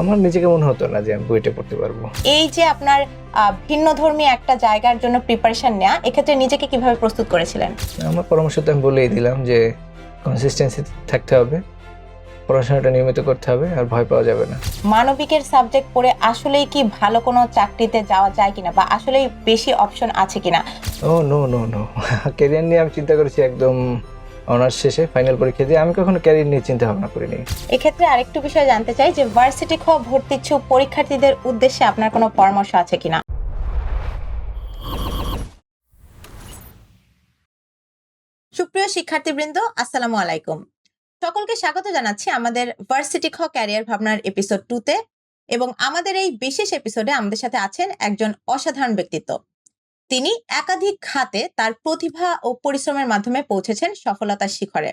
আমার নিজেকে মনে হতো না যে আমি বইটা পড়তে পারব। এই যে আপনার ভিন্ন ধর্মী একটা জায়গার জন্য প্রিপারেশন নেওয়া এক্ষেত্রে নিজেকে কীভাবে প্রস্তুত করেছিলেন? আমার পরামর্শ তো আমি বলেই দিলাম যে কনসিস্টেন্সি থাকতে হবে পড়াশোনাটা নিয়মিত করতে হবে আর ভয় পাওয়া যাবে না। মানবিকের সাবজেক্ট পড়ে আসলেই কি ভালো কোনো চাকরিতে যাওয়া যায় কিনা বা আসলেই বেশি অপশন আছে কিনা? Oh no no no career নিয়ে আমি চিন্তা করেছি একদম অনার্স শেষে ফাইনাল পরীক্ষা দিয়ে আমি কখনো ক্যারিয়ার নিয়ে চিন্তা ভাবনা করিনি। এক্ষেত্রে আরেকটু বিষয় জানতে চাই যে ভার্সিটি খ ভর্তি ইচ্ছুক পরীক্ষার্থীদের উদ্দেশ্যে আপনার কোনো পরামর্শ আছে কিনা? সুপ্রিয় শিক্ষার্থীবৃন্দ, আসসালামু আলাইকুম। সকলকে স্বাগত জানাচ্ছি আমাদের ভার্সিটি খ ক্যারিয়ার ভাবনার এপিসোড টুতে এবং আমাদের এই বিশেষ এপিসোডে আমাদের সাথে আছেন একজন অসাধারণ ব্যক্তিত্ব। তিনি একাধিক খাতে তার প্রতিভা ও পরিশ্রমের মাধ্যমে পৌঁছেছেন সফলতার শিখরে।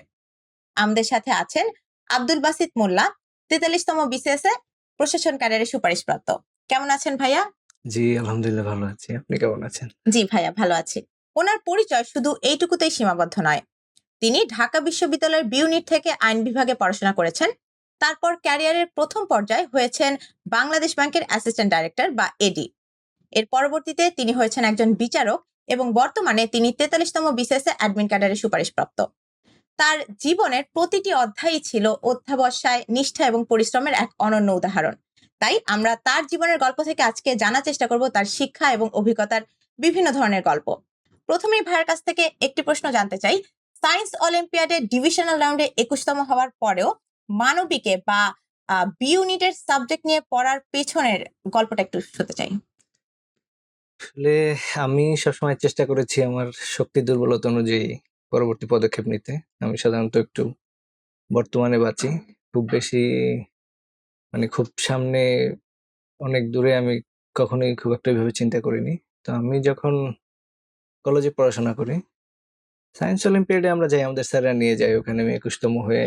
আমাদের সাথে আছেন আব্দুল বাসিত মোল্লা তেতাল্লিশতম বিসিএস এ প্রশাসন ক্যারিয়ারে সুপারিশপ্রাপ্ত। কেমন আছেন ভাইয়া? জি আলহামদুলিল্লাহ ভালো আছি। আপনি কেমন আছেন? জি ভাইয়া ভালো আছি। ওনার পরিচয় শুধু এইটুকুতেই সীমাবদ্ধ নয়। তিনি ঢাকা বিশ্ববিদ্যালয়ের বিউনিট থেকে আইন বিভাগে পড়াশোনা করেছেন। তারপর ক্যারিয়ারের প্রথম পর্যায়ে হয়েছেন বাংলাদেশ ব্যাংকের অ্যাসিস্ট্যান্ট ডাইরেক্টর বা এডি এর পরবর্তীতে তিনি হয়েছেন একজন বিচারক এবং বর্তমানে তিনি তেতাল্লিশতম এ অ্যাডমিন ক্যাডারে সুপারিশপ্রাপ্ত। তার জীবনের প্রতিটি অধ্যায়ই ছিল অধ্যাবসায়, নিষ্ঠা এবং পরিশ্রমের এক অনন্য উদাহরণ। তাই আমরা তার জীবনের গল্প থেকে আজকে জানার চেষ্টা করব তার শিক্ষা এবং অভিজ্ঞতার বিভিন্ন ধরনের গল্প। প্রথমেই ভাইয়ের কাছ থেকে একটি প্রশ্ন জানতে চাই। সায়েন্স অলিম্পিয়াডে ডিভিশনাল রাউন্ডে একুশতম হওয়ার পরেও মানবিকে বা বি ইউনিটের সাবজেক্ট নিয়ে পড়ার পেছনের গল্পটা একটু শুনতে চাই। আসলে আমি সবসময় চেষ্টা করেছি আমার শক্তি দুর্বলতা অনুযায়ী পরবর্তী পদক্ষেপ নিতে। আমি সাধারণত একটু বর্তমানে বাঁচি। খুব বেশি মানে খুব সামনে অনেক দূরে আমি কখনোই খুব একটা ভাবে চিন্তা করিনি। তো আমি যখন কলেজে পড়াশোনা করি সায়েন্স অলিম্পিয়াডে আমরা যাই, আমাদের স্যাররা নিয়ে যাই ওখানে আমি একুশতম হয়ে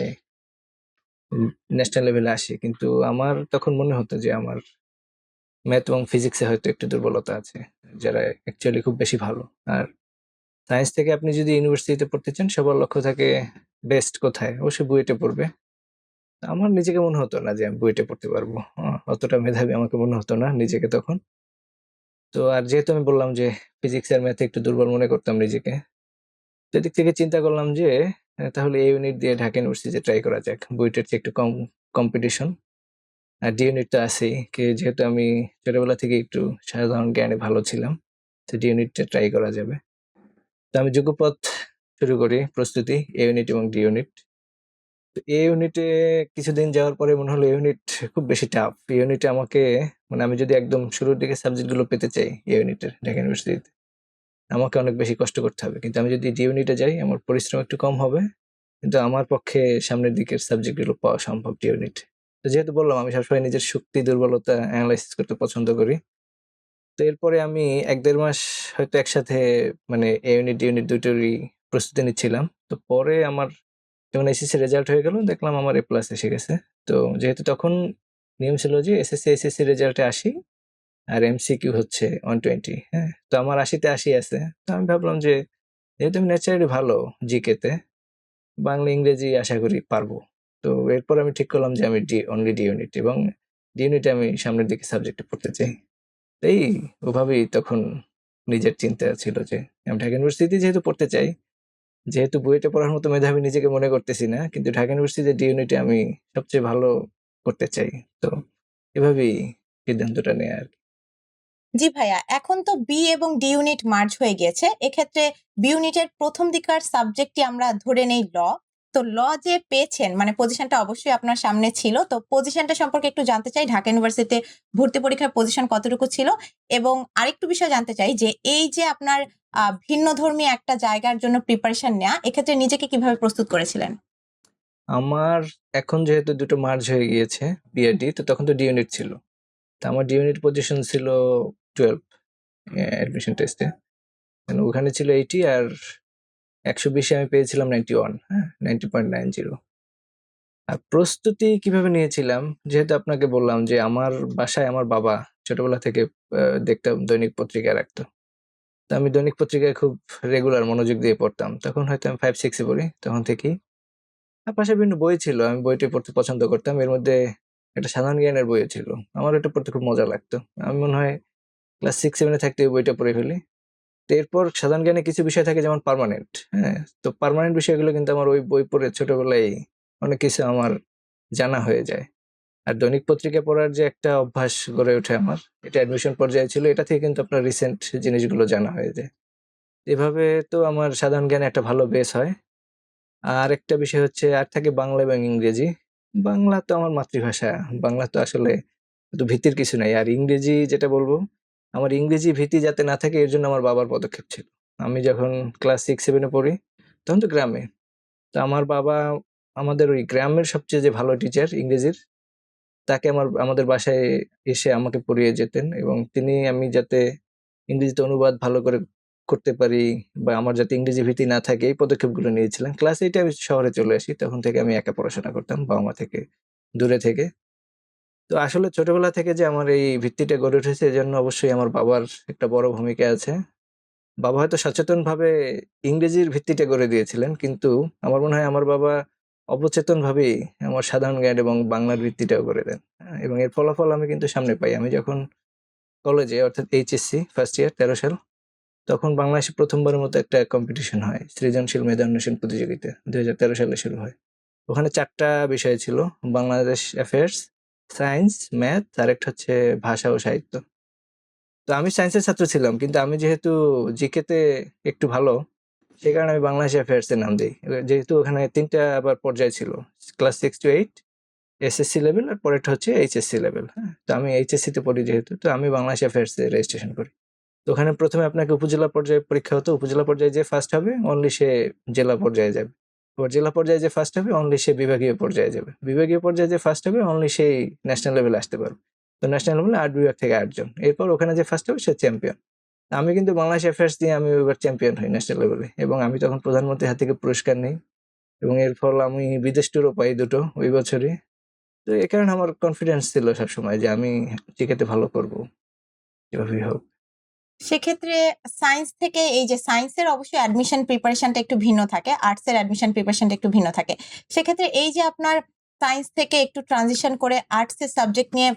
ন্যাশনাল লেভেলে আসি। কিন্তু আমার তখন মনে হতো যে আমার ম্যাথ এবং ফিজিক্সে হয়তো একটু দুর্বলতা আছে, যারা অ্যাকচুয়ালি খুব বেশি ভালো। আর সায়েন্স থেকে আপনি যদি ইউনিভার্সিটিতে পড়তে চান, সবার লক্ষ্য থাকে বেস্ট কোথায়? অবশ্যই বুয়েটে পড়বে। আমার নিজেকে মনে হতো না যে আমি বুয়েটে পড়তে পারব। অতটা মেধাবী আমাকে মনে হতো না নিজেকে তখন। তো আর যেহেতু আমি বললাম যে ফিজিক্স আর ম্যাথে একটু দুর্বল মনে করতাম নিজেকে সেদিক থেকে চিন্তা করলাম যে তাহলে এই ইউনিট দিয়ে ঢাকা ইউনিভার্সিটিতে ট্রাই করা যাক। বুয়েটের চেয়ে একটু কম কম্পিটিশন আর ডি ইউনিট তো আছেই কে যেহেতু আমি ছোটবেলা থেকে একটু সাধারণ জ্ঞানে ভালো ছিলাম, তো ডি ইউনিটটা ট্রাই করা যাবে। তো আমি যুগপথ শুরু করি, প্রস্তুতি এ ইউনিট এবং ডি ইউনিট তো এ ইউনিটে কিছুদিন যাওয়ার পরে মনে হলো ইউনিট খুব বেশি টাফ ইউনিটে আমাকে মানে আমি যদি একদম শুরুর দিকে সাবজেক্টগুলো পেতে চাই এ ইউনিটের ঢাকা ইউনিভার্সিটিতে আমাকে অনেক বেশি কষ্ট করতে হবে। কিন্তু আমি যদি ডি ইউনিটে যাই, আমার পরিশ্রম একটু কম হবে, কিন্তু আমার পক্ষে সামনের দিকের সাবজেক্টগুলো পাওয়া সম্ভব ডি ইউনিট যেহেতু বললাম, আমি সবসময় নিজের শক্তি, দুর্বলতা অ্যানালাইসিস করতে পছন্দ করি। তো এরপরে আমি এক দেড় মাস হয়তো একসাথে মানে এ ইউনিট ইউনিট দুটোরই প্রস্তুতি নিচ্ছিলাম। তো পরে আমার যখন এসএসসি রেজাল্ট হয়ে গেল, দেখলাম আমার এ প্লাস এসে গেছে। তো যেহেতু তখন নিয়ম ছিল যে এসএসসি এসএসসি রেজাল্টে আসি, আর এমসিকিউ হচ্ছে ওয়ান টোয়েন্টি হ্যাঁ? তো আমার আশিতে আশি আছে। তো আমি ভাবলাম যে, যেহেতু আমি ন্যাচারালি ভালো জিকেতে বাংলা, ইংরেজি আশা করি পারব। তো এরপর আমি ঠিক করলাম যে আমি ডি অনলি ডি ইউনিট এবং ডি ইউনিটে আমি সামনের দিকে সাবজেক্টে পড়তে চাই। তো এই ওভাবেই তখন নিজের চিন্তা ছিল যে আমি ঢাকা ইউনিভার্সিটি যেহেতু পড়তে চাই, যেহেতু বুয়েটে পড়ার মতো মেধাবী নিজেকে মনে করতেছি না, কিন্তু ঢাকা ইউনিভার্সিটিতে ডি ইউনিটে আমি সবচেয়ে ভালো করতে চাই। তো এভাবেই সিদ্ধান্তটা নেওয়া আর কি। জি ভাইয়া, এখন তো বি এবং ডি ইউনিট মার্জ হয়ে গিয়েছে। এক্ষেত্রে বি ইউনিটের প্রথম দিকার সাবজেক্টটি আমরা ধরে নেই ল তো ল যে পেয়েছেন মানে পজিশনটা অবশ্যই আপনার সামনে ছিল, তো পজিশনটা সম্পর্কে একটু জানতে চাই, ঢাকা ইউনিভার্সিটিতে ভর্তি পরীক্ষার পজিশন কতটুকু ছিল? এবং আরেকটু বিষয় জানতে চাই যে, এই যে আপনার ভিন্ন ধর্মী একটা জায়গার জন্য প্রিপারেশন নেওয়া এক্ষেত্রে নিজেকে কীভাবে প্রস্তুত করেছিলেন? আমার এখন যেহেতু দুটো মার্জ হয়ে গিয়েছে বিআরডি তো তখন তো ডি ইউনিট ছিল। তো আমার ডি ইউনিট পজিশন ছিল টুয়েলভ অ্যাডমিশন টেস্টে ওখানে ছিল এইটি আর একশো বিশে আমি পেয়েছিলাম নাইনটি ওয়ান হ্যাঁ নাইনটি পয়েন্ট নাইন জিরো আর প্রস্তুতি কীভাবে নিয়েছিলাম যেহেতু আপনাকে বললাম যে আমার বাসায় আমার বাবা ছোটবেলা থেকে দেখতাম দৈনিক পত্রিকা রাখতো তো আমি দৈনিক পত্রিকায় খুব রেগুলার মনোযোগ দিয়ে পড়তাম তখন হয়তো আমি ফাইভ সিক্সে পড়ি, তখন থেকেই আর পাশে বিভিন্ন বই ছিল, আমি বইটি পড়তে পছন্দ করতাম এর মধ্যে একটা সাধারণ জ্ঞানের বইও ছিল। আমার এটা পড়তে খুব মজা লাগতো। আমি মনে হয় ক্লাস সিক্স সেভেনে থাকতে ওই বইটা পড়ে ফেলি। এরপর সাধারণ জ্ঞানে কিছু বিষয় থাকে যেমন পার্মানেন্ট, হ্যাঁ? তো পারমানেন্ট বিষয়গুলো কিন্তু আমার ওই বই পড়ে ছোটবেলায় অনেক কিছু আমার জানা হয়ে যায়। আর দৈনিক পত্রিকা পড়ার যে একটা অভ্যাস গড়ে ওঠে আমার, এটা অ্যাডমিশন পর্যায়ে ছিল। এটা থেকে কিন্তু আপনার রিসেন্ট জিনিসগুলো জানা হয়ে যায়। এভাবে তো আমার সাধারণ জ্ঞানে একটা ভালো বেস হয়। আর একটা বিষয় হচ্ছে আর থাকে বাংলা এবং ইংরেজি। বাংলা তো আমার মাতৃভাষা। বাংলা তো আসলে তো ভীতির কিছু নাই। আর ইংরেজি যেটা বলব, আমার ইংরেজি ভীতি যাতে না থাকে এর জন্য আমার বাবার পদক্ষেপ ছিল। আমি যখন ক্লাস সিক্স সেভেনে পড়ি, তখন তো গ্রামে। তো আমার বাবা আমাদের ওই গ্রামের সবচেয়ে যে ভালো টিচার ইংরেজির, তাকে আমার আমাদের বাসায় এসে আমাকে পড়িয়ে যেতেন এবং তিনি আমি যাতে ইংরেজিতে অনুবাদ ভালো করে করতে পারি বা আমার যাতে ইংরেজি ভীতি না থাকে এই পদক্ষেপগুলো নিয়েছিলাম ক্লাস 8 এ আমি শহরে চলে আসি। তখন থেকে আমি একা পড়াশোনা করতাম বাবা-মা থেকে দূরে থেকে। তো আসলে ছোটবেলা থেকে যে আমার এই ভিত্তিটা গড়ে উঠেছে এজন্য অবশ্যই আমার বাবার একটা বড় ভূমিকা আছে। বাবা হয়তো সচেতনভাবে ইংরেজির ভিত্তিটা গড়ে দিয়েছিলেন। কিন্তু আমার মনে হয় আমার বাবা অবচেতনভাবেই আমার সাধারণ জ্ঞান এবং বাংলার ভিত্তিটাও গড়ে দেন। এবং এর ফলাফল আমি কিন্তু সামনে পাই। আমি যখন কলেজে অর্থাৎ এইচএসসি ফার্স্ট ইয়ার 13 সাল, তখন বাংলাদেশে প্রথমবারের মতো একটা কম্পিটিশন হয়। সৃজনশীল মেধা অন্বেষণ প্রতিযোগিতা। ২০১৩ সালে শুরু হয়। ওখানে চারটা বিষয় ছিল। বাংলাদেশ অ্যাফেয়ার্স, সায়েন্স, ম্যাথ আরেকটা হচ্ছে ভাষা ও সাহিত্য। তো আমি সায়েন্সের ছাত্র ছিলাম। কিন্তু আমি যেহেতু জিকে তে একটু ভালো, সে কারণে আমি বাংলাদেশ অ্যাফেয়ার্স নাম দেই। এ যেহেতু ওখানে ৩ টা আবার পর্যায় ছিল। ক্লাস 6-8 এসএসসি লেভেল আর পরেরটা হচ্ছে এইচএসসি লেভেল, হ্যাঁ? তো আমি এইচএসসি তে পড়ি যেহেতু, তো আমি বাংলাদেশ অ্যাফেয়ার্স এ রেজিস্ট্রেশন করি। তো ওখানে ১ম এ আপনাকে উপজেলা পর্যায়ে পরীক্ষা হতো। উপজেলা পর্যায়ে যে ফার্স্ট হবে অনলি সে জেলা পর্যায়ে যাবে। এবার জেলা পর্যায়ে যে ফার্স্ট হবে অনলি সে বিভাগীয় পর্যায়ে যাবে। বিভাগীয় পর্যায়ে যে ফার্স্ট হবে অনলি সেই ন্যাশনাল লেভেলে আসতে পারবে। তো ন্যাশনাল লেভেলে ৮ বিভাগ থেকে আটজন এরপর ওখানে যে ফার্স্ট হবে, সে চ্যাম্পিয়ন। আমি কিন্তু বাংলাদেশ অ্যাফেয়ার্স দিয়ে আমি এবার চ্যাম্পিয়ন হই ন্যাশনাল লেভেলে এবং আমি তখন প্রধানমন্ত্রীর হাত থেকে পুরস্কার নিই এবং এর ফল আমি বিদেশ ট্যুরও পাই দুটো ওই বছরই। তো এ কারণে আমার কনফিডেন্স ছিল সবসময় যে আমি জিকেতে ভালো করব যেভাবেই হোক। সেক্ষেত্রে সায়েন্স থেকে এই যে সায়েন্সের অবশ্যই অ্যাডমিশন প্রিপারেশনটা একটু ভিন্ন থাকে। আর্টস এর অ্যাডমিশন প্রিপারেশনটা একটু ভিন্ন থাকে। সেক্ষেত্রে এই যে আপনার সায়েন্স থেকে একটু ট্রানজিশন করে আর্টস এর সাবজেক্ট নিয়ে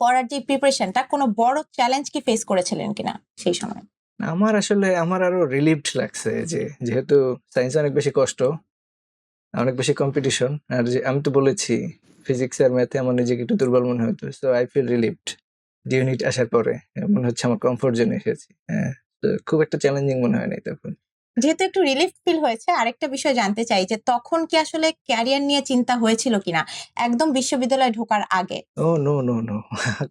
পড়ার যে প্রিপারেশনটা কোনো বড় চ্যালেঞ্জ কি ফেস করেছিলেন কিনা সেই সময়? আমার আসলে আমার আরও রিলিভড লাগছে যে যেহেতু সায়েন্স অনেক বেশি কষ্ট, অনেক বেশি কম্পিটিশন। আর যে আমি তো বলেছি ফিজিক্স আর ম্যাথে আমার নিজেকে একটু দুর্বল মনে হতো। So I feel relieved. Unit আসার পরে। মনে হচ্ছে আমার কমফোর্ট জোনে এসেছি। হ্যাঁ? তো খুব একটা চ্যালেঞ্জিং মনে হয় নাই তখন। যেহেতু একটু রিলিফ ফিল হয়েছে আরেকটা বিষয় জানতে চাই যে তখন কি আসলে ক্যারিয়ার নিয়ে চিন্তা হয়েছিল কিনা? একদম বিশ্ববিদ্যালয়ে ঢোকার আগে? ও নো, নো, নো।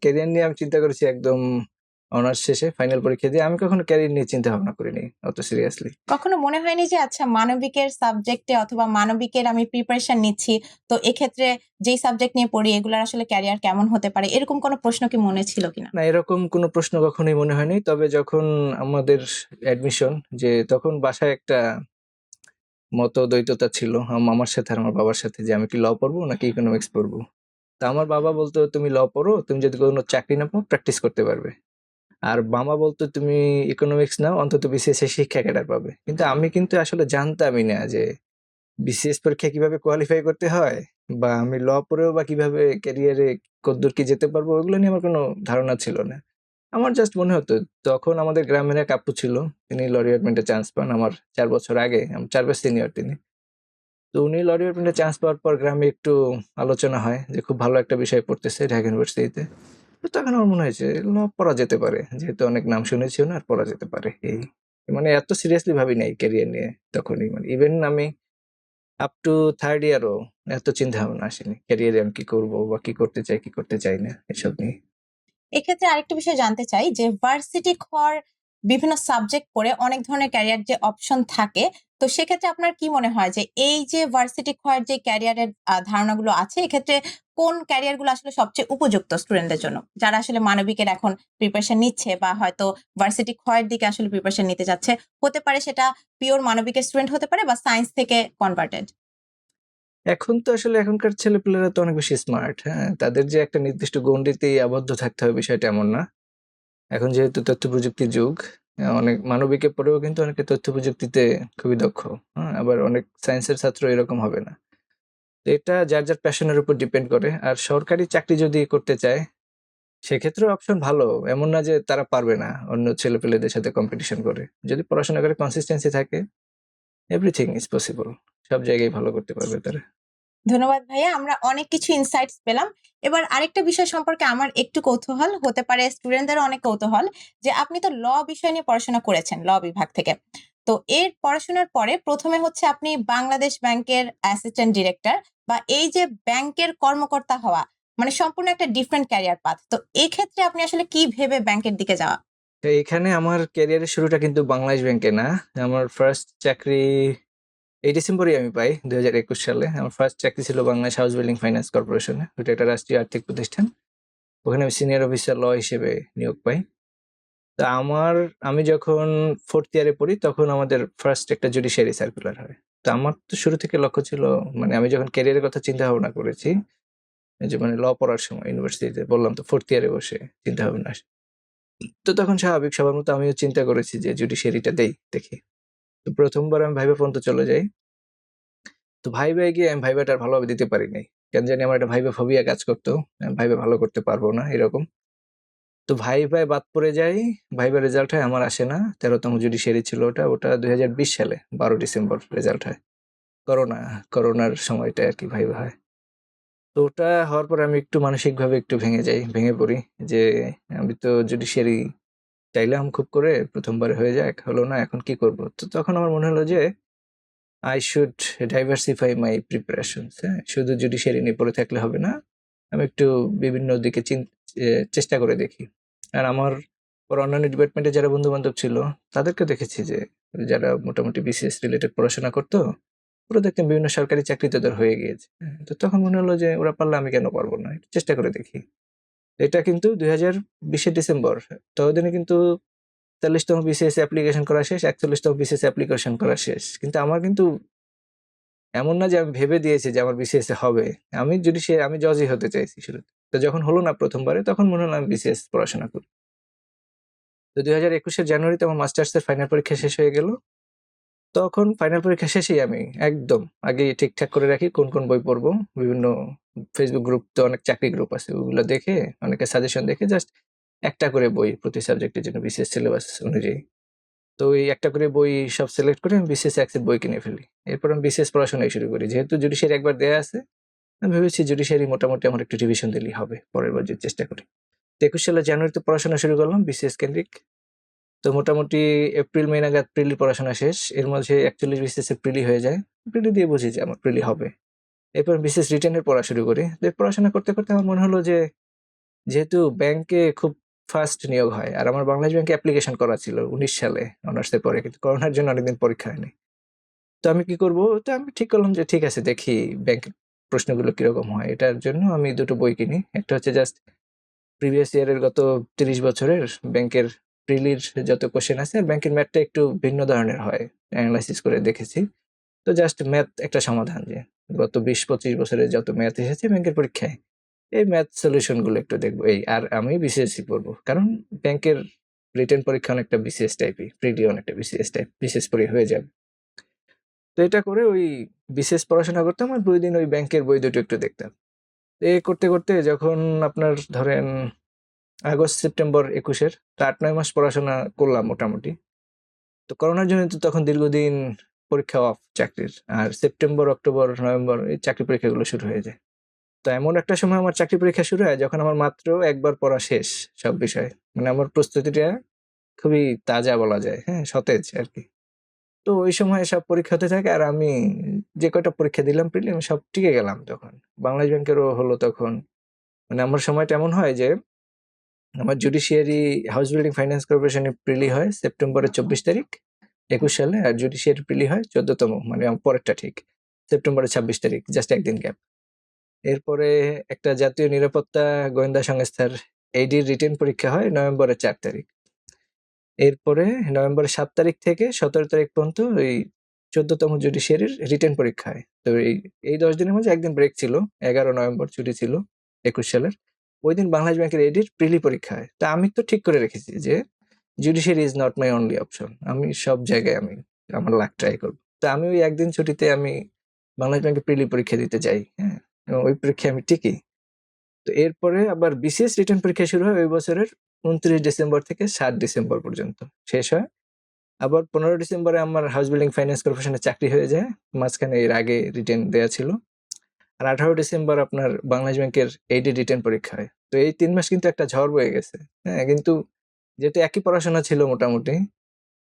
ক্যারিয়ার নিয়ে আমি চিন্তা করেছি একদম অনার্স শেষে ফাইনাল পরীক্ষা দিয়ে। আমি কখনো ক্যারিয়ার নিয়ে চিন্তা ভাবনা করিনি অত সিরিয়াসলি। কখনো মনে হয়নি যে আচ্ছা মানবিকের সাবজেক্টে অথবা মানবিকের আমি প্রিপারেশন নিচ্ছি। তো এক্ষেত্রে যেই সাবজেক্ট নিয়ে পড়ি এগুলার আসলে ক্যারিয়ার কেমন হতে পারে? এরকম কোনো প্রশ্ন কি মনে ছিল কিনা? না এরকম কোনো প্রশ্ন কখনোই মনে হয়নি। তবে যখন আমাদের অ্যাডমিশন যে তখন বাসায় একটা মত দ্বৈততা ছিল আম আমার সাথে আর আমার বাবার সাথে যে আমি কি ল পড়ব নাকি ইকোনমিক্স পড়ব। তা আমার বাবা বলতো তুমি ল পড়ো, তুমি যদি কোনো চাকরি না পাও প্র্যাকটিস করতে পারবে। আর মামা বলতো, তুমি ইকোনমিক্স নাও, অন্তত বিসিএস এ শিক্ষা ক্যাডার পাবে। কিন্তু আমি কিন্তু আসলে জানতামই না যে বিসিএস পরীক্ষা কীভাবে কোয়ালিফাই করতে হয় বা আমি ল পড়েও বা কীভাবে ক্যারিয়ারে কতদূর কি যেতে পারব, ওগুলো নিয়ে আমার কোনো ধারণা ছিল না। আমার জাস্ট মনে হতো, তখন আমাদের গ্রামের এক আপু ছিল। তিনি ল ডিপার্টমেন্টে চান্স পান আমার চার বছর আগে। ৪ ব্যাচ সিনিয়র তিনি। তো উনি ল ডিপার্টমেন্টে চান্স পাওয়ার পর গ্রামে একটু আলোচনা হয় যে খুব ভালো একটা বিষয় পড়তেছে ঢাকা ইউনিভার্সিটিতে। তখন আমার মনে হয়েছে পড়া যেতে পারে। যেহেতু অনেক নাম শুনেছিও না আর পড়া যেতে পারে এই। মানে এত সিরিয়াসলি ভাবি নাই ক্যারিয়ার নিয়ে তখনই মানে ইভেন আমি আপ টু থার্ড ইয়ারও এত চিন্তা ভাবনা আসেনি। ক্যারিয়ারে আমি কি করব বা কি করতে চাই, কি করতে চাই না এসব নিয়ে। এক্ষেত্রে আরেকটা বিষয় জানতে চাই যে ভার্সিটি খর বিভিন্ন সাবজেক্ট পড়ে অনেক ধরনের ক্যারিয়ার যে অপশন থাকে। তো সেক্ষেত্রে আপনার কি মনে হয় যে এই যে ভার্সিটি খয়ের যে ক্যারিয়ারের ধারণাগুলো আছে এক্ষেত্রে কোন ক্যারিয়ারগুলো আসলে সবচেয়ে উপযুক্ত স্টুডেন্টদের জন্য? যারা আসলে মানবিকের এখন প্রিপারেশন নিচ্ছে বা হয়তো ভার্সিটি খয়ের দিকে আসলে প্রিপারেশন নিতে যাচ্ছে। হতে পারে সেটা পিওর মানবিকের স্টুডেন্ট হতে পারে বা সায়েন্স থেকে কনভার্টেড। এখন তো আসলে এখনকার ছেলেপেলেরা তো অনেক বেশি স্মার্ট, হ্যাঁ? তাদের যে একটা নির্দিষ্ট গণ্ডিতেই আবদ্ধ থাকতে হবে বিষয়টা এমন না। এখন যেহেতু তথ্য প্রযুক্তির যুগ, অনেক মানবিকের পরেও কিন্তু অনেকে তথ্য প্রযুক্তিতে খুবই দক্ষ, হ্যাঁ? আবার অনেক সায়েন্সের ছাত্র এরকম হবে না। এটা যার, যার প্যাশনের উপর ডিপেন্ড করে। আর সরকারি চাকরি যদি করতে চায়, সেক্ষেত্রেও অপশন ভালো। এমন না যে তারা পারবে না অন্য ছেলেপেলেদের সাথে কম্পিটিশন করে। যদি পড়াশোনা করে কনসিস্টেন্সি থাকে, এভরিথিং ইজ পসিবল। সব জায়গায় ভালো করতে পারবে তারা। ধন্যবাদ ভাইয়া। আমরা অনেক কিছু ইনসাইটস পেলাম। এবার আরেকটা বিষয় সম্পর্কে আমার একটু কৌতূহল, হতে পারে স্টুডেন্টদেরও অনেক কৌতূহল যে আপনি তো ল বিষয় নিয়ে পড়াশোনা করেছেন, ল বিভাগ থেকে। তো এর পড়াশোনার পরে প্রথমে হচ্ছে আপনি বাংলাদেশ ব্যাংকের অ্যাসিস্ট্যান্ট ডিরেক্টর বা এই যে ব্যাংকের কর্মকর্তা হওয়া, মানে সম্পূর্ণ একটা ডিফারেন্ট ক্যারিয়ার পাথ। তো এক্ষেত্রে আপনি আসলে কি ভেবে ব্যাংকের দিকে যাওয়া? তো এখানে আমার ক্যারিয়ারের শুরুটা কিন্তু বাংলাদেশ ব্যাংকে না। আমার ফার্স্ট চাকরি এই ডিসেম্বরেই আমি পাই ২০২১ সালে। আমার ফার্স্ট চাকরি ছিল বাংলাদেশ হাউস বিল্ডিং ফাইন্যান্স কর্পোরেশনে। ওটা একটা রাষ্ট্রীয় আর্থিক প্রতিষ্ঠান। ওখানে আমি সিনিয়র অফিসার ল হিসেবে নিয়োগ পাই। তো আমার আমি যখন ফোর্থ ইয়ারে পড়ি তখন আমাদের ফার্স্ট একটা জুডিশিয়ারি সার্কুলার হয়। তো আমার তো শুরু থেকে লক্ষ্য ছিল মানে আমি যখন ক্যারিয়ারের কথা চিন্তা ভাবনা করেছি, যে মানে ল পড়ার সময় ইউনিভার্সিটিতে বললাম তো ফোর্থ ইয়ারে বসে চিন্তা ভাবনা তো তখন স্বাভাবিক সবার মতো আমিও চিন্তা করেছি যে জুডিশিয়ারিটা দেই, দেখি। তো ১ম বার আমি ভাইভা পর্যন্ত চলে যাই। তো ভাইভায় গিয়ে আমি ভাইভাটা আর ভালোভাবে দিতে পারি নাই। কেন জানি আমার একটা ভাইভা ফোবিয়া কাজ করতো। ভাইভা ভালো করতে পারব না এরকম। তো ভাইভায় বাদ পড়ে যাই। ভাইবার রেজাল্ট হয় আমার আসে না। ১৩তম জুডিশিয়ারি ছিল ওটা। ওটা ২০২০ সালে ১২ ডিসেম্বর রেজাল্ট হয়। করোনা, করোনার সময়টা আর কি ভাইভা হয়। তো ওটা হওয়ার পর আমি একটু মানসিকভাবে একটু ভেঙে যাই, ভেঙে পড়ি যে আমি তো জুডিশিয়ারি চাইলাম খুব করে প্রথমবার হয়ে যাক, হলো না এখন কি করব? তো তখন আমার মনে হলো যে I should diversify my preparations হ্যাঁ? শুধু জুডিশিয়ারি নিয়ে পড়ে থাকলে হবে না। আমি একটু বিভিন্ন দিকে চেষ্টা করে দেখি। আর আমার পরে অন্যান্য ডিপার্টমেন্টে যারা বন্ধু-বান্ধব ছিল তাদেরকেও দেখেছি যে যারা মোটামুটি বিসিএস রিলেটেড পড়াশোনা করতো, ওরা দেখতাম বিভিন্ন সরকারি চাকরিতে ওদের হয়ে গিয়েছে। হ্যাঁ? তো তখন মনে হলো যে ওরা পারলে আমি কেন পারব না? চেষ্টা করে দেখি। এটা কিন্তু ২০২০ এর ডিসেম্বর। ততদিনে কিন্তু ৪০তম বিসিএস অ্যাপ্লিকেশন করা শেষ, ৪১তম বিসিএস অ্যাপ্লিকেশন করা শেষ। কিন্তু আমার কিন্তু এমন না যে আমি ভেবে দিয়েছি যে আমার বিসিএস হবে। আমি যদি সে আমি জজই হতে চাইছি শুরুতে। তো যখন হলো না প্রথমবারে তখন মনে হলো আমি বিসিএস পড়াশোনা করি। তো ২০২১ এর জানুয়ারিতে আমার মাস্টার্সের ফাইনাল পরীক্ষা শেষ হয়ে গেল। তখন ফাইনাল পরীক্ষা শেষেই আমি একদম আগেই ঠিকঠাক করে রাখি কোন, কোন বই পড়ব। বিভিন্ন ফেসবুক গ্রুপ তো অনেক চাকরি গ্রুপ আছে। ওগুলো দেখে অনেকের সাজেশন দেখে জাস্ট একটা করে বই প্রতি সাবজেক্টের জন্য বিসিএস সিলেবাস অনুযায়ী। তো ওই একটা করে বই সব সিলেক্ট করে আমি বিসিএস অ্যাক্সের বই কিনে ফেলি। এরপর আমি বিশেষ পড়াশোনাই শুরু করি। যেহেতু জুডিশিয়ারি একবার দেয়া আছে, আমি ভেবেছি জুডিশিয়ারি মোটামুটি আমার একটু রিভিশন দিলেই হবে। পরের বার যদি চেষ্টা করি। তো ২১ সালের জানুয়ারিতে পড়াশোনা শুরু করলাম বিশেষ কেন্দ্রিক। তো মোটামুটি এপ্রিল, মে নাগাদ প্রিলি পড়াশোনা শেষ। এর মাঝে ৪১ বিসিএস এর প্রিলি হয়ে যায়। প্রিলি দিয়ে বুঝি যে আমার প্রিলি হবে। এরপর বিসিএস রিটেনের পড়া শুরু করি। তো পড়াশোনা করতে, করতে আমার মনে হলো যে যেহেতু ব্যাংকে খুব ফার্স্ট নিয়োগ হয় আর আমার বাংলাদেশ ব্যাংকে অ্যাপ্লিকেশন করা ছিল ১৯ সালে অনার্সের পরে কিন্তু করোনার জন্য অনেকদিন পরীক্ষা হয়নি। তো আমি কি করব? তো আমি ঠিক করলাম যে ঠিক আছে দেখি ব্যাংকের প্রশ্নগুলো কীরকম হয়। এটার জন্য আমি দুটো বই কিনি। একটা হচ্ছে জাস্ট প্রিভিয়াস ইয়ারের গত ৩০ বছরের ব্যাংকের প্রিলির যত কোয়েশ্চেন আছে আর ব্যাংকের ম্যাথটা একটু ভিন্ন ধরনের হয়। এনালাইসিস করে দেখেছি। তো জাস্ট ম্যাথ একটা সমাধান যে গত ২০-২৫ বছরের যত ম্যাথ এসেছে ব্যাংকের পরীক্ষায়, এই ম্যাথ সলিউশনগুলো একটু দেখব এই। আর আমি বিসিএসই পড়ব। কারণ ব্যাংকের রিটেন পরীক্ষা অনেকটা বিসিএস টাইপই। প্রিডি অনেকটা বিসিএস টাইপ। বিসিএস পড়ে হয়ে যাবে। তো এটা করে ওই বিশেষ পড়াশোনা করতাম আর প্রতিদিন ওই ব্যাংকের বই দুটো একটু দেখতাম। এ করতে, করতে যখন আপনার ধরেন আগস্ট, সেপ্টেম্বর ২১ এর তো ৮-৯ মাস পড়াশোনা করলাম মোটামুটি। তো করোনার জন্য তো তখন দীর্ঘদিন পরীক্ষা অফ চাকরির। আর সেপ্টেম্বর, অক্টোবর, নভেম্বর এই চাকরি পরীক্ষাগুলো শুরু হয়ে যায়। তো এমন একটা সময় আমার চাকরি পরীক্ষা শুরু হয় যখন আমার মাত্র একবার পড়া শেষ সব বিষয়ে। মানে আমার প্রস্তুতিটা খুবই তাজা বলা যায়, হ্যাঁ? সতেজ আর কি তো ওই সময় সব পরীক্ষা হতে থাকে আর আমি যে কয়টা পরীক্ষা দিলাম প্রিলি আমি সব টিকে গেলাম তখন। বাংলাদেশ ব্যাংকেরও হলো তখন। মানে আমার সময়টা এমন হয় যে আমার জুডিশিয়ারি হাউস বিল্ডিং ফাইন্যান্স কর্পোরেশনে প্রিলি হয় সেপ্টেম্বরের ২৪ তারিখ ২১ সালে আর জুডিশিয়ারি প্রিলি হয় ১৪তম মানে পরেরটা ঠিক। সেপ্টেম্বরের ২৬ তারিখ জাস্ট একদিন গ্যাপ। এরপরে একটা জাতীয় নিরাপত্তা গোয়েন্দা সংস্থার এইডির রিটেন পরীক্ষা হয় নভেম্বরের চার তারিখ। এরপরে নভেম্বরের সাত তারিখ থেকে ১৭ তারিখ পর্যন্ত ওই ১৪তম জুডিশিয়ারির রিটেন পরীক্ষা হয়। তো এই, এই ১০ দিনের মধ্যে একদিন ব্রেক ছিল। ১১ নভেম্বর ছুটি ছিল ২১ সালের। ওই দিন বাংলাদেশ ব্যাংকের এইডির প্রিলি পরীক্ষা হয়। তা আমি তো ঠিক করে রেখেছি যে judiciary is not my only option. আমি সব জায়গায় আমি আমার লাক ট্রাই করব। তো আমি ওই একদিন ছুটিতে আমি বাংলাদেশ ব্যাংকে প্রিলি পরীক্ষা দিতে যাই হ্যাঁ। এবং ওই পরীক্ষায় আমি টিকি। তো এরপরে আবার বিসিএস রিটার্ন পরীক্ষা শুরু হয় ওই বছরের উনত্রিশ ডিসেম্বর থেকে সাত ডিসেম্বর পর্যন্ত। শেষ হয়। আবার পনেরো ডিসেম্বরে আমার হাউস বিল্ডিং ফাইন্যান্স কর্পোরেশনে চাকরি হয়ে যায়। মাঝখানে এর আগে রিটার্ন দেওয়া ছিল। আর আঠারো ডিসেম্বর আপনার বাংলাদেশ ব্যাংকের এইডি রিটার্ন পরীক্ষা হয়। তো এই তিন মাস কিন্তু একটা ঝড় বয়ে গেছে হ্যাঁ। কিন্তু যেহেতু একই পড়াশোনা ছিল মোটামুটি,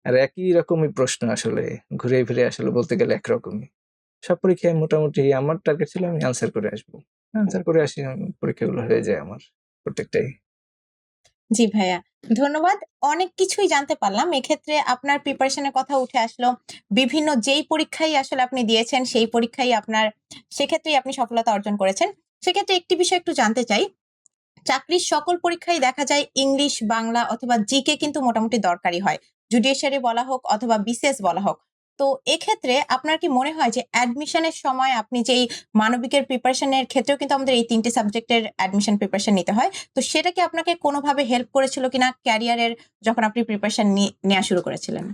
আর একই রকমই প্রশ্ন আসলে ঘুরে ফিরে আসলে বলতে গেলে একরকমই। সব পরীক্ষায় মোটামুটি আমার টার্গেট ছিল আমি আনসার করে আসব। আনসার করে আসি, পরীক্ষাগুলো হয়ে যায় আমার প্রত্যেকটাই। জি ভাইয়া, ধন্যবাদ। অনেক কিছুই জানতে পারলাম। এক্ষেত্রে আপনার প্রিপারেশনের কথা উঠে আসলো। বিভিন্ন যেই পরীক্ষাই আসলে আপনি দিয়েছেন, সেই পরীক্ষাই আপনার, সেক্ষেত্রেই আপনি সফলতা অর্জন করেছেন। সেক্ষেত্রে একটি বিষয় একটু জানতে চাই। চাকরির সকল পরীক্ষায় দেখা যায় ইংলিশ, বাংলা অথবা জিকে কিন্তু মোটামুটি দরকারি হয়। জুডিশিয়ারি বলা হোক অথবা বিসিএস বলা হোক। তো এক্ষেত্রে আপনার কি মনে হয় যে অ্যাডমিশনের সময় আপনি যেই মানবিকের প্রিপারেশনের ক্ষেত্রেও কিন্তু আমাদের এই তিনটি সাবজেক্টের অ্যাডমিশন প্রিপারেশন নিতে হয়। তো সেটা কি আপনাকে কোনোভাবে হেল্প করেছিল কিনা ক্যারিয়ারের যখন আপনি প্রিপারেশন নেওয়া শুরু করেছিলেন?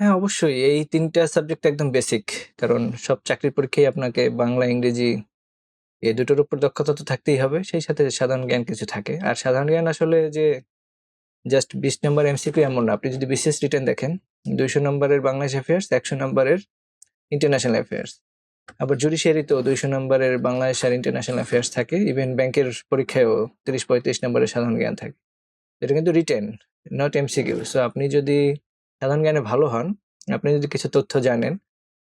হ্যাঁ অবশ্যই। এই তিনটা সাবজেক্ট একদম বেসিক কারণ সব চাকরির পরীক্ষায় আপনাকে বাংলা, ইংরেজি এই দুটোর উপর দক্ষতা তো থাকতেই হবে, সেই সাথে সাধারণ জ্ঞান কিছু থাকে। আর সাধারণ জ্ঞান আসলে যে জাস্ট বিশ নম্বর এমসিকিউ এমন না, আপনি যদি বিশেষ রিটার্ন দেখেন, দুইশো নম্বরের বাংলাদেশ অ্যাফেয়ার্স একশো নম্বরের ইন্টারন্যাশনাল অ্যাফেয়ার্স আবার জুডিশিয়ারিতেও দুইশো নম্বরের বাংলাদেশ আর ইন্টারন্যাশনাল অ্যাফেয়ার্স থাকে ইভেন ব্যাংকের পরীক্ষায়ও তিরিশ পঁয়ত্রিশ নম্বরের সাধারণ জ্ঞান থাকে। এটা কিন্তু রিটেন নট এমসিকিউ সো আপনি যদি সাধারণ জ্ঞানে ভালো হন, আপনি যদি কিছু তথ্য জানেন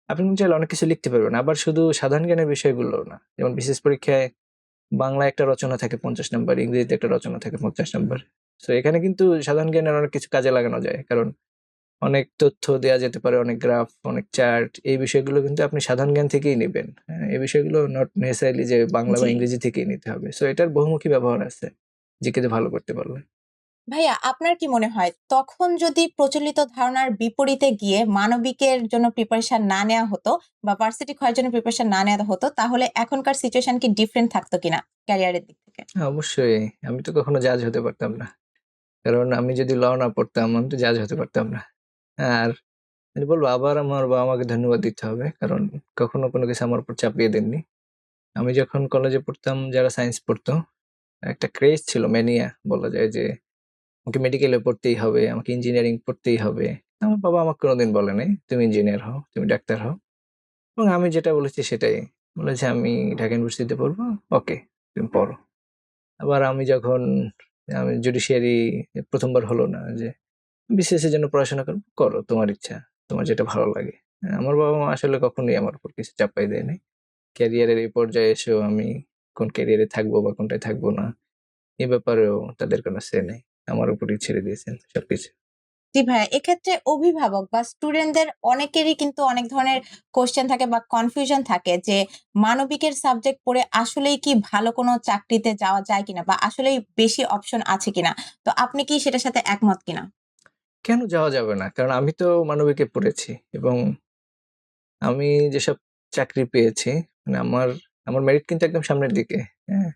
আপনি চাইলে অনেক কিছু লিখতে পারবেন। আবার শুধু সাধারণ জ্ঞানের বিষয়গুলো না। যেমন বিশেষ পরীক্ষায় বাংলা একটা রচনা থাকে পঞ্চাশ নম্বর ইংরেজিতে একটা রচনা থাকে পঞ্চাশ নম্বর। সো এখানে কিন্তু সাধারণ জ্ঞানের অনেক কিছু কাজে লাগানো যায়। কারণ অনেক তথ্য দেওয়া যেতে পারে অনেক গ্রাফ অনেক চার্ট এই বিষয়গুলো কিন্তু আপনি সাধারণ জ্ঞান থেকেই নেবেন। হ্যাঁ, এই বিষয়গুলো নট নেসেসারিলি যে বাংলা বা ইংরেজি থেকেই নিতে হবে। সো এটার বহুমুখী ব্যবহার আছে। জিকেতে ভালো করতে পারলে। ভাইয়া আপনার কি মনে হয় তখন যদি প্রচলিত ধারণার বিপরীতে গিয়ে মানবিকের জন্য প্রিপারেশন না নেওয়া হতো বা ভার্সিটি ক্ষয়ের জন্য প্রিপারেশন না নেওয়া হতো তাহলে এখনকার সিচুয়েশন কি ডিফারেন্ট থাকতো কিনা ক্যারিয়ারের দিক থেকে? হ্যাঁ, অবশ্যই। আমি তো কখনো জাজ হতে পারতাম না। কারণ আমি যদি ল না পড়তাম আমি তো জাজ হতে পারতাম না। আর আমি বলব আবার আমার বাবা আমাকে ধন্যবাদ দিতে হবে কারণ কখনো কোনো কিছু আমার উপর চাপিয়ে দেননি। আমি যখন কলেজে পড়তাম যারা সায়েন্স পড়তো একটা ক্রেজ ছিল ম্যানিয়া বলা যায় যে আমাকে মেডিকেলে পড়তেই হবে, আমাকে ইঞ্জিনিয়ারিং পড়তেই হবে। আমার বাবা আমাকে কোনোদিন বলে নাই তুমি ইঞ্জিনিয়ার হও, তুমি ডাক্তার হও। এবং আমি যেটা বলেছি সেটাই। বলেছে আমি ঢাকা ইউনিভার্সিটিতে পড়ব ওকে তুমি পড়ো। আবার আমি যখন, আমি জুডিশিয়ারি প্রথমবার হলো না, যে বিসিএস এর জন্য পড়াশোনা করো করো, তোমার ইচ্ছা, তোমার যেটা ভালো লাগে। আমার বাবা মা আসলে কখনোই আমার উপর কিছু চাপাই দেয় নাই। ক্যারিয়ারের এই পর্যায়ে এসেও আমি কোন ক্যারিয়ারে থাকব বা কোনটায় থাকব না, এ ব্যাপারেও তাদের কোনো সে নেই। আমার উপরই ছেড়ে দিয়েছেন সবকিছু। জি ভাইয়া এক্ষেত্রে অভিভাবক বা স্টুডেন্টদের অনেকেরই কিন্তু অনেক ধরনের কোশ্চেন থাকে বা কনফিউশন থাকে যে মানবিকের সাবজেক্ট পড়ে আসলেই কি ভালো কোনো চাকরিতে যাওয়া যায় কিনা বা আসলেই বেশি অপশন আছে কিনা? তো আপনি কি সেটার সাথে একমত কিনা? কেন যাওয়া যাবে না? কারণ আমি তো মানবিকে পড়েছি এবং আমি যেসব চাকরি পেয়েছি মানে আমার আমার মেরিট কিন্তু একদম সামনের দিকে হ্যাঁ।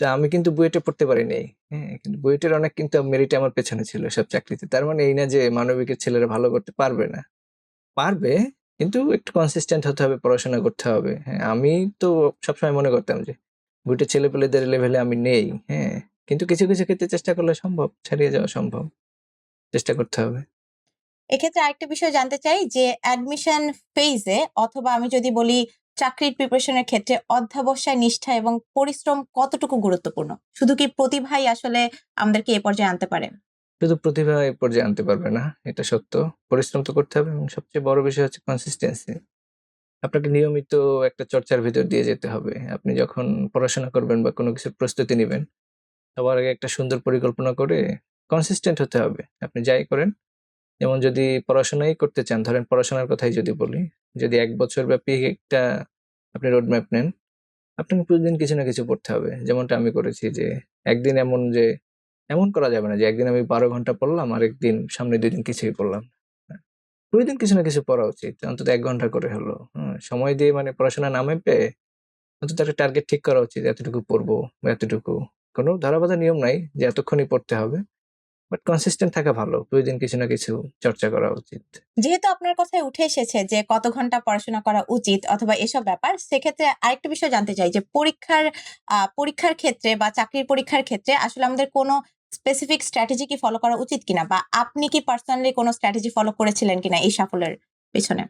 তা আমি কিন্তু বুয়েটে পড়তে পারিনি। হ্যাঁ কিন্তু বুয়েটের অনেক কিন্তু মেরিট আমার পেছনে ছিল সব চাকরিতে। তার মানে এই না যে মানবিকের ছেলেরা ভালো করতে পারবে না। পারবে, কিন্তু একটু কনসিস্টেন্ট হতে হবে, পড়াশোনা করতে হবে। হ্যাঁ আমি তো সবসময় মনে করতাম যে বুয়েটের ছেলেপেলেদের লেভেলে আমি নেই। হ্যাঁ কিন্তু কিছু কিছু ক্ষেত্রে চেষ্টা করলে সম্ভব, ছাড়িয়ে যাওয়া সম্ভব। চেষ্টা করতে হবে। এক্ষেত্রে আরেকটা বিষয় জানতে চাই যে অ্যাডমিশন ফেজে অথবা আমি যদি বলি চাকরির প্রিপারেশনের ক্ষেত্রে অধ্যাবসায়, নিষ্ঠা এবং পরিশ্রম কতটুকু গুরুত্বপূর্ণ? শুধু কি প্রতিভাই আসলে আমাদেরকে এ পর্যায়ে আনতে পারে? শুধু প্রতিভা এ পর্যায়ে আনতে পারবে না, এটা সত্য। পরিশ্রম তো করতে হবে এবং সবচেয়ে বড় বিষয় হচ্ছে কনসিস্টেন্সি আপনাকে নিয়মিত একটা চর্চার ভিতর দিয়ে যেতে হবে। আপনি যখন পড়াশোনা করবেন বা কোনো কিছুর প্রস্তুতি নেবেন, সবার আগে একটা সুন্দর পরিকল্পনা করে কনসিস্টেন্ট হতে হবে। আপনি যাই করেন, যেমন যদি পড়াশোনাই করতে চান, ধরেন পড়াশোনার কথাই যদি বলি, যদি এক বছর ব্যাপী একটা আপনি রোড ম্যাপ নেন। আপনাকে প্রতিদিন কিছু না কিছু পড়তে হবে। যেমনটা আমি করেছি যে একদিন এমন যে এমন করা যাবে না যে একদিন আমি বারো ঘণ্টা পড়লাম আর একদিন সামনে দুই দিন কিছুই পড়লাম না। প্রতিদিন কিছু না কিছু পড়া উচিত। অন্তত এক ঘণ্টা করে হলো হ্যাঁ, সময় দিয়ে মানে পড়াশোনা নামে পেয়ে অন্তত একটা টার্গেট ঠিক করা উচিত এতটুকু পড়ব বা এতটুকু। কোনো ধরাবাধা নিয়ম নাই যে এতক্ষণই পড়তে হবে। বাট কনসিস্টেন্ট থাকা ভালো। প্রতিদিন কিছু না কিছু চর্চা করা উচিত। যেহেতু আপনার কথায় উঠে এসেছে যে কত ঘণ্টা পড়াশোনা করা উচিত অথবা এসব ব্যাপার সেক্ষেত্রে আরেকটা বিষয় জানতে চাই যে পরীক্ষার পরীক্ষার ক্ষেত্রে বা চাকরির পরীক্ষার ক্ষেত্রে আসলে আমাদের কোনো স্পেসিফিক স্ট্র্যাটেজি কি ফলো করা উচিত কিনা বা আপনি কি পার্সোনালি কোনো স্ট্র্যাটেজি ফলো করেছিলেন কিনা এই সাফল্যের পেছনে?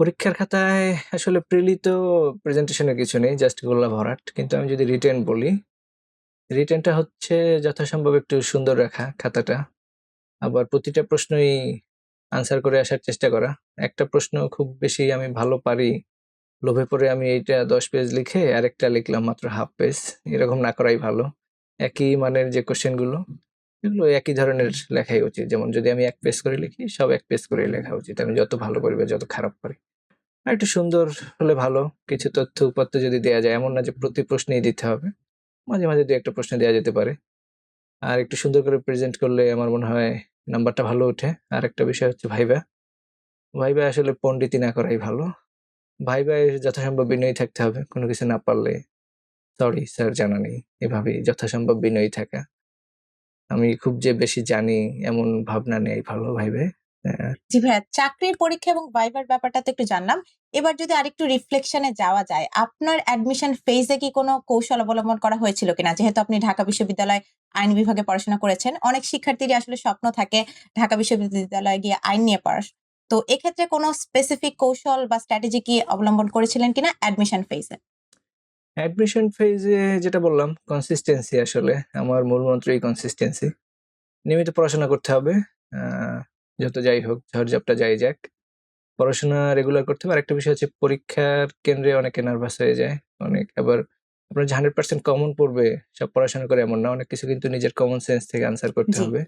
পরীক্ষার খাতায় আসলে প্রিলি তো প্রেজেন্টেশনের কিছু নেই জাস্ট গোল্লা ভরাট। কিন্তু আমি যদি রিটেন বলি রিটেনটা হচ্ছে যথাসম্ভব একটু সুন্দর রাখা খাতাটা। আবার প্রতিটা প্রশ্নই আনসার করে আসার চেষ্টা করা। একটা প্রশ্ন খুব বেশি আমি ভালো পারি, লোভে পড়ে আমি এইটা দশ পেজ লিখে আরেকটা লিখলাম মাত্র হাফ পেজ এরকম না করাই ভালো। একই মানের যে কোশ্চেনগুলো এগুলো একই ধরনের লেখাই উচিত। যেমন যদি আমি এক পেজ করে লিখি, সব এক পেজ করে লেখা উচিত। আমি যত ভালো করি বা যত খারাপ করি আর একটু সুন্দর হলে ভালো। কিছু তথ্য উপাত্ত যদি দেওয়া যায়, এমন না যে প্রতি প্রশ্নেই দিতে হবে। মাঝে মাঝে দু একটা প্রশ্ন দেওয়া যেতে পারে। আর একটু সুন্দর করে প্রেজেন্ট করলে আমার মনে হয় নাম্বারটা ভালো ওঠে। আর একটা বিষয় হচ্ছে ভাইবা। ভাইবা আসলে পণ্ডিতি না করাই ভালো। ভাইবায় যথাসম্ভব বিনয়ী থাকতে হবে। কোনো কিছু না পারলে সরি স্যার জানা নেই। এভাবেই যথাসম্ভব বিনয়ী থাকা। আমি খুব যে বেশি জানি এমন ভাবনা নেই ভালো ভাইবে। আহ, জি ভাইয়া চাকরির পরীক্ষা এবং ভাইবার ব্যাপারটা তো একটু জানলাম। এবার যদি আরেকটু রিফ্লেকশনে যাওয়া যায় আপনার অ্যাডমিশন ফেজে কি কোনো কৌশল অবলম্বন করা হয়েছিল কিনা? যেহেতু আপনি ঢাকা বিশ্ববিদ্যালয় আইন বিভাগে পড়াশোনা করেছেন অনেক শিক্ষার্থীরই আসলে স্বপ্ন থাকে ঢাকা বিশ্ববিদ্যালয়ে গিয়ে আইন নিয়ে পড়ার। তো এক্ষেত্রে কোনো স্পেসিফিক কৌশল বা স্ট্র্যাটেজি কি অবলম্বন করেছিলেন কিনা অ্যাডমিশন ফেজে অ্যাডমিশন ফেজে যেটা বললাম কনসিস্টেন্সি আসলে। আমার মূল মন্ত্রই কনসিস্টেন্সি নিয়মিত পড়াশোনা করতে হবে। যত যাই হোক ঝড়ঝাপটা যাই যাক। পড়াশোনা রেগুলার করতে হবে। আরেকটা বিষয় হচ্ছে পরীক্ষার কেন্দ্রে অনেকে নার্ভাস হয়ে যায়। অনেক আবার আপনার যে হান্ড্রেড পার্সেন্ট কমন পড়বে সব পড়াশোনা করে এমন না। অনেক কিছু কিন্তু নিজের কমন সেন্স থেকে আনসার করতে জি। হবে।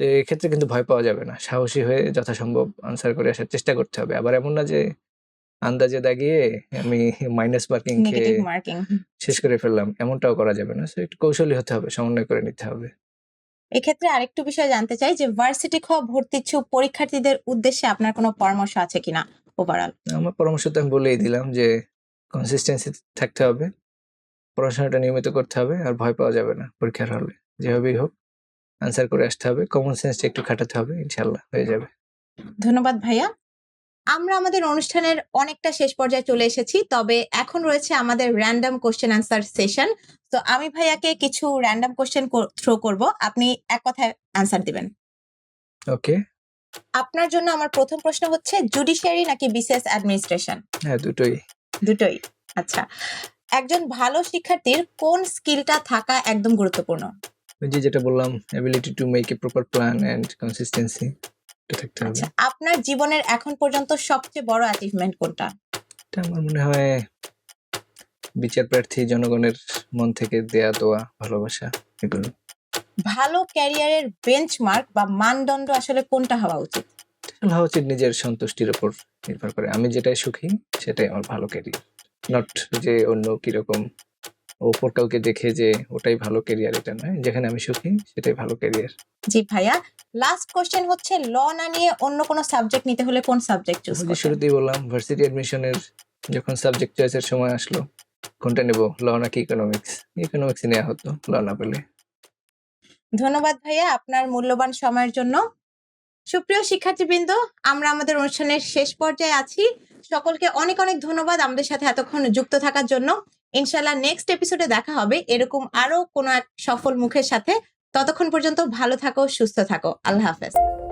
তো এক্ষেত্রে কিন্তু ভয় পাওয়া যাবে না। সাহসী হয়ে যথাসম্ভব আনসার করে আসার চেষ্টা করতে হবে। আবার এমন না যে আন্দাজে দাগিয়ে আমি মাইনাস মার্কিং খেয়ে নেগেটিভ মার্কিং শেষ করে ফেললাম। এমনটাও করা যাবে না। সো একটু কৌশলী হতে হবে সমন্বয় করে নিতে হবে। এক্ষেত্রে আরেকটু বিষয় জানতে চাই যে ভার্সিটি খ ভর্তি ইচ্ছুক পরীক্ষার্থীদের উদ্দেশ্যে আপনার কোনো পরামর্শ আছে কিনা ওভারঅল আমার পরামর্শ তো আমি বলেই দিলাম যে কনসিস্টেন্সি থাকতে হবে পড়াশোনাটা নিয়মিত করতে হবে আর ভয় পাওয়া যাবে না পরীক্ষার হলে যেভাবেই হোক আনসার করে আসতে হবে কমন সেন্সটা একটু খাটাতে হবে ইনশাল্লাহ হয়ে যাবে। ধন্যবাদ ভাইয়া। আমরা আমাদের অনুষ্ঠানের অনেকটা শেষ পর্যায়ে চলে এসেছি তবে এখন রয়েছে আমাদের র্যান্ডম কোশ্চেন অ্যান্সার সেশন তো আমি ভাইয়াকে কিছু র্যান্ডম কোশ্চেন থ্রো করব আপনি এক কথায় অ্যান্সার দিবেন। ওকে। আপনার জন্য আমার প্রথম প্রশ্ন হচ্ছে জুডিশিয়ারি নাকি বিসিএস অ্যাডমিনিস্ট্রেশন হ্যাঁ দুটোই। দুটোই আচ্ছা। একজন ভালো শিক্ষার্থীর কোন স্কিলটা থাকা একদম গুরুত্বপূর্ণ? যে যেটা বললাম ability to make a proper plan and consistency হবে। আচ্ছা আপনার জীবনের এখন পর্যন্ত সবচেয়ে বড় অ্যাচিভমেন্ট কোনটা? এটা আমার মনে হয় বিচার প্রার্থী জনগণের মন থেকে দেয়া দোয়া ভালোবাসা এগুলো। ভালো ক্যারিয়ারের বেঞ্চমার্ক বা মানদণ্ড আসলে কোনটা হওয়া উচিত? হওয়া উচিত নিজের সন্তুষ্টির উপর নির্ভর করে। আমি যেটাই সুখী সেটাই আমার ভালো ক্যারিয়ার নট যে অন্য কীরকম ওপর কাউকে দেখে যে ওটাই ভালো ক্যারিয়ার এটা নয়। যেখানে আমি সুখী সেটাই ভালো ক্যারিয়ার জি ভাইয়া লাস্ট কোশ্চেন হচ্ছে ল না নিয়ে অন্য কোনো সাবজেক্ট নিতে হলে কোন সাবজেক্ট চুজ করবেন শুরুতেই বললাম ভার্সিটি অ্যাডমিশনের যখন সাবজেক্ট চয়েসের সময় আসলো কোনটা নেব ল নাকি ইকোনমিক্স ইকোনমিক্স নেওয়া হতো ল না পেলে। ধন্যবাদ ভাইয়া আপনার মূল্যবান সময়ের জন্য। সুপ্রিয় শিক্ষার্থীবৃন্দ আমরা আমাদের অনুষ্ঠানের শেষ পর্যায়ে আছি। সকলকে অনেক অনেক ধন্যবাদ আমাদের সাথে এতক্ষণ যুক্ত থাকার জন্য। ইনশাল্লাহ নেক্সট এপিসোডে দেখা হবে। এরকম আরও কোনো এক সফল মুখের সাথে। ততক্ষণ পর্যন্ত ভালো থাকো, সুস্থ থাকো। আল্লাহ হাফেজ।